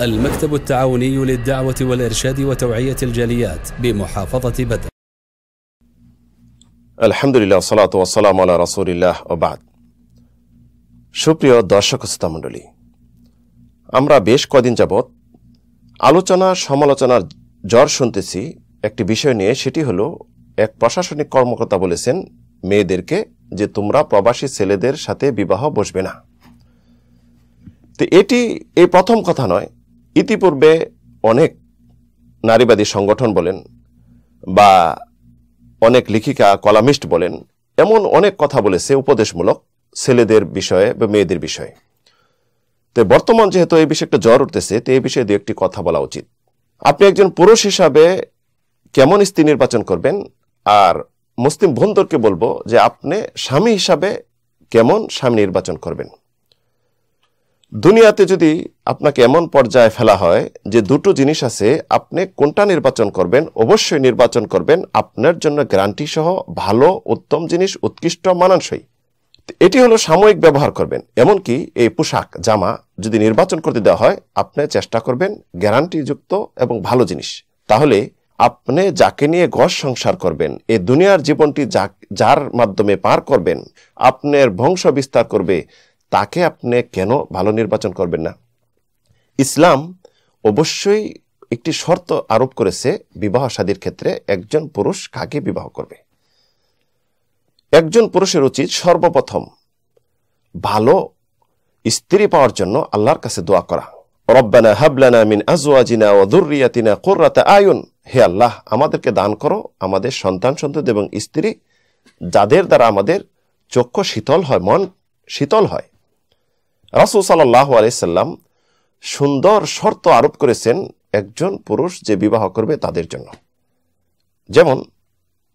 المكتب التعاوني للدعوة والإرشاد وتوعية الجاليات بمحافظة بدر আলহামদুলিল্লাহ সালাত ওয়াসালাম আল্লাহ রাসুলিল্লাহ ও বাদ সুপ্রিয় দর্শক মণ্ডলী আমরা বেশ কদিন যাবৎ আলোচনা সমালোচনার জ্বর শুনতেছি একটি বিষয় নিয়ে সেটি হলো এক প্রশাসনিক কর্মকর্তা বলেছেন মেয়েদেরকে যে তোমরা প্রবাসী ছেলেদের সাথে বিবাহ বসবে না তো এটি এই প্রথম কথা নয় ইতিপূর্বে অনেক নারীবাদী সংগঠন বলেন বা অনেক লেখিকা, কলামিস্ট বলেন, এমন অনেক কথা বলেছে উপদেশমূলক ছেলেদের বিষয়ে বা মেয়েদের বিষয়ে। তো বর্তমান যেহেতু এই বিষয়ে একটা জ্বর উঠতেছে, তো এই বিষয়ে দু একটি কথা বলা উচিত। আপনি একজন পুরুষ হিসাবে কেমন স্ত্রী নির্বাচন করবেন? আর মুসলিম বন্ধুরকে বলব যে আপনি স্বামী হিসাবে কেমন স্বামী নির্বাচন করবেন? দুনিয়াতে যদি আপনাকে এমন পর্যায়ে ফেলা হয় যে দুটো জিনিস আছে, আপনি কোনটা নির্বাচন করবেন? অবশ্যই নির্বাচন করবেন আপনার জন্য গ্যারান্টি সহ ভালো, উত্তম জিনিস, উৎকৃষ্ট, মানানসই। এটি হলো সাময়িক ব্যবহার করবেন। এমনকি এই পোশাক, জামা যদি নির্বাচন করতে দেওয়া হয়, আপনি চেষ্টা করবেন গ্যারান্টিযুক্ত এবং ভালো জিনিস। তাহলে আপনি যাকে নিয়ে গস সংসার করবেন এই দুনিয়ার জীবনটি যার মাধ্যমে পার করবেন, আপনার বংশ বিস্তার করবে তাকে আপনি কেন ভালো নির্বাচন করবেন না? ইসলাম অবশ্যই একটি শর্ত আরোপ করেছে বিবাহ সাদীর ক্ষেত্রে একজন পুরুষ কাকে বিবাহ করবে? একজন পুরুষের উচিত সর্বপ্রথম ভালো স্ত্রী পাওয়ার জন্য আল্লাহর কাছে দোয়া করা। রব্বানা হাবলানা মিন আজওয়াজিনা ও দুর্রিয়াতিনা কোর্রাতা আয়ুন। হে আল্লাহ, আমাদেরকে দান করো, আমাদের সন্তান সন্ততি এবং স্ত্রী যাদের দ্বারা আমাদের চক্ষু শীতল হয়, মন শীতল হয় রাসুল সাল্লাহ আলাইসাল্লাম সুন্দর শর্ত আরোপ করেছেন একজন পুরুষ যে বিবাহ করবে তাদের জন্য। যেমন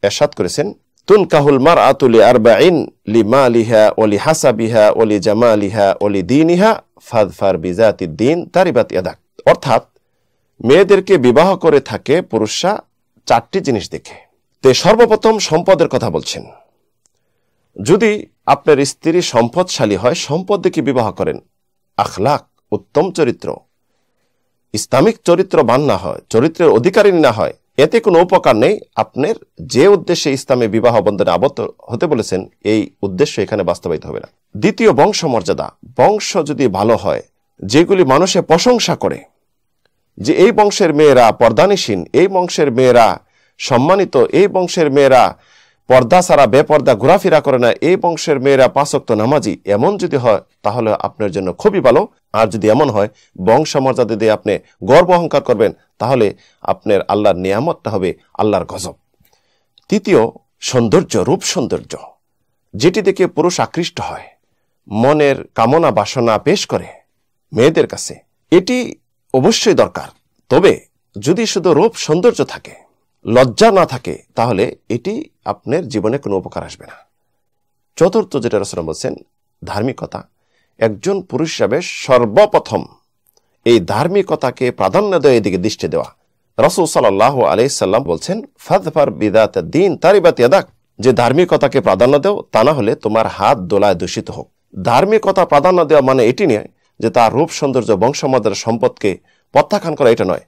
এরশাদ করেছেন তুন কাহুল মার আতুলি আরবাইন লি মা লিহা ওলি হাসাবিহা ওলি জামালিহা ওলি দিনিহা ফাদফার বিজাতি দিন তারিবাত ইয়াদাক। অর্থাৎ মেয়েদেরকে বিবাহ করে থাকে পুরুষরা চারটি জিনিস দেখে। তে সর্বপ্রথম সম্পদের কথা বলছেন। যদি আপনার স্ত্রী সম্পদশালী হয়, সম্পদ দেখে বিবাহ করেন? আখলাক, উত্তম চরিত্র। ইসলামিক চরিত্র বান না হয়, চরিত্রের অধিকারী না হয়, এতে কোনো উপকার নেই। আপনার যে উদ্দেশ্যে ইসলামে বিবাহ বন্ধনে আবদ্ধ হতে বলেছেন, এই উদ্দেশ্য এখানে বাস্তবায়িত হবে না। দ্বিতীয় বংশ মর্যাদা বংশ যদি ভালো হয়, যেগুলি মানুষে প্রশংসা করে, যে এই বংশের মেয়েরা পর্দানিসীন, এই বংশের মেয়েরা সম্মানিত, এই বংশের মেয়েরা পর্দা ছাড়া বেপর্দা ঘোরাফেরা করে না এই বংশের মেয়েরা পাঁচক্ত নামাজি। এমন যদি হয়, তাহলে আপনার জন্য খুবই ভালো। আর যদি এমন হয় বংশ মর্যাদা দিয়ে আপনি গর্ব অহংকার করবেন, তাহলে আপনার আল্লাহর নিয়ামতটা হবে আল্লাহর গজব। তৃতীয়, সৌন্দর্য, রূপ সৌন্দর্য। যেটি দেখে পুরুষ আকৃষ্ট হয়, মনের কামনা বাসনা পেশ করে মেয়েদের কাছে। এটি অবশ্যই দরকার। তবে যদি শুধু রূপ সৌন্দর্য থাকে, লজ্জা না থাকে, তাহলে এটি আপনার জীবনে কোনো উপকার আসবে না। চতুর্থ যেটা রচনা বলছেন, ধার্মিকতা একজন পুরুষ হিসাবে সর্বপ্রথম এই ধার্মিকতাকে প্রাধান্য দেওয়া, এদিকে দৃষ্টি দেওয়া। রসুল সাল্লাহ আলাইসাল্লাম বলছেন ফাদফার বিদাত দিন তারিবাত ইয়াদাক। যে ধার্মিকতাকে প্রাধান্য দেও, তা না হলে তোমার হাত দোলায় দূষিত হোক। ধার্মিকতা প্রাধান্য দেওয়া মানে এটি নয় যে তার রূপ সৌন্দর্য বংশমাদের সম্পদকে প্রত্যাখ্যান করা, এটা নয়।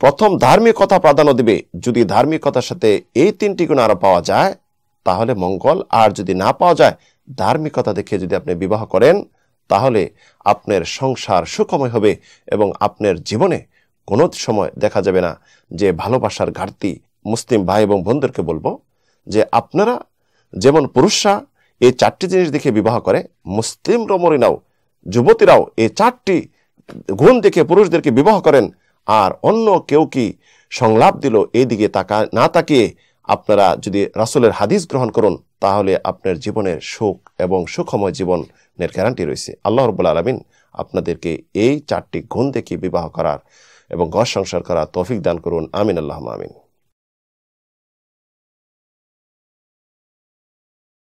প্রথম ধার্মিকতা প্রাধান্য দিবে। যদি ধার্মিকতার সাথে এই তিনটি গুণ আরও পাওয়া যায়, তাহলে মঙ্গল। আর যদি না পাওয়া যায় ধার্মিকতা দেখে যদি আপনি বিবাহ করেন, তাহলে আপনার সংসার সুখময় হবে এবং আপনার জীবনে কোনো সময় দেখা যাবে না যে ভালোবাসার ঘাটতি। মুসলিম ভাই এবং বোনদেরকে বলব যে আপনারা যেমন পুরুষরা এই চারটি জিনিস দেখে বিবাহ করে, মুসলিম রমরিনাও যুবতীরাও এই চারটি গুণ দেখে পুরুষদেরকে বিবাহ করেন আর অন্য কেউ কি সংলাপ দিল এদিকে তাকা, না তাকিয়ে আপনারা যদি রাসুলের হাদিস গ্রহণ করুন, তাহলে আপনার জীবনের সুখ এবং সুখময় জীবনের গ্যারান্টি রয়েছে। আল্লাহ রবুল আলমিন আপনাদেরকে এই চারটি গুণ দেখে বিবাহ করার এবং ঘর সংসার করার তৌফিক দান করুন। আমিন আল্লাহ আমিন।